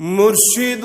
মুর্শিদ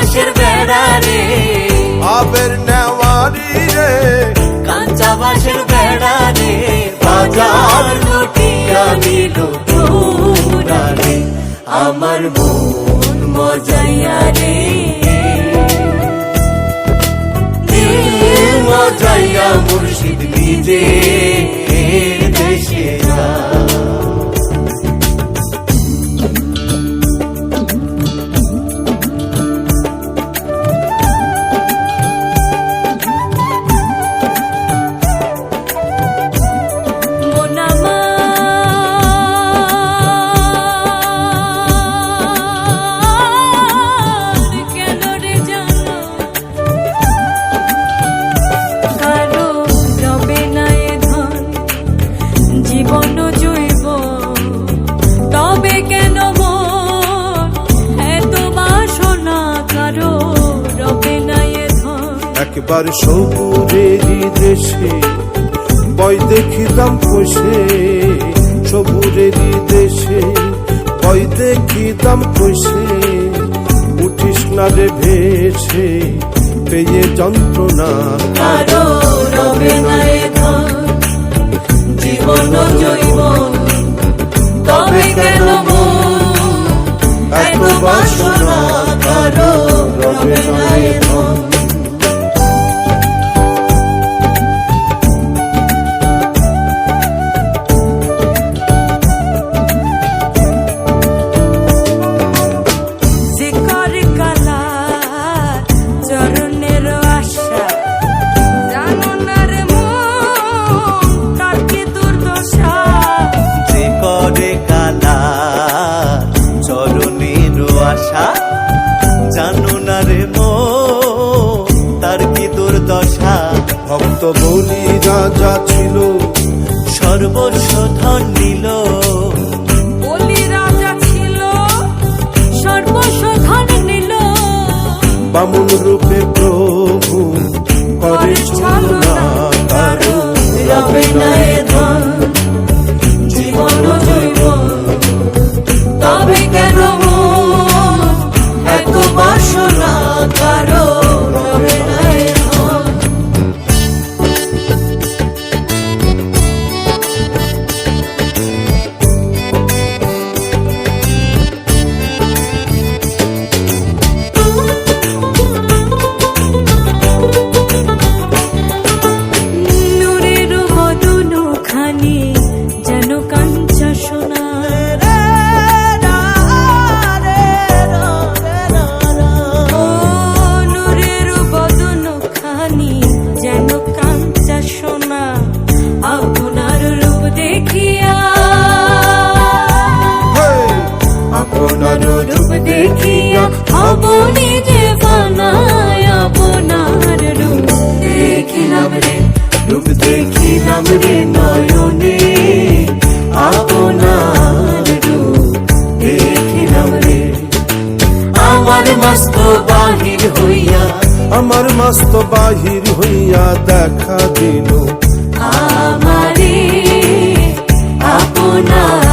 বাঁশের বেড়া রে আবের নেওয়ারি রে। কাঁচা বাঁশের বেড়া রে বাজার লুটিয়া দিল রে আমার মন মজাইয়া রে। মজাইয়া মুর্শিদ বিজে একবার সবুজের দেশে বয় দেখিতাম কষে সবুজের দেশে বয় দেখিতাম কষে উঠিস না রে ভেসে, পেয়ে যন্ত্রণা। জীবন জৈবন তবে কেন এত বাসনা, কারও রবে নাই ধন বলি রাজা ছিল সর্বস্ব ধন নিল রে নয়নে আপনার রূপ দেখিলাম রে। আমার মস্ত বাহির হইয়া আমার মস্ত বাহির হইয়া দেখা দিল। আমারে আপনার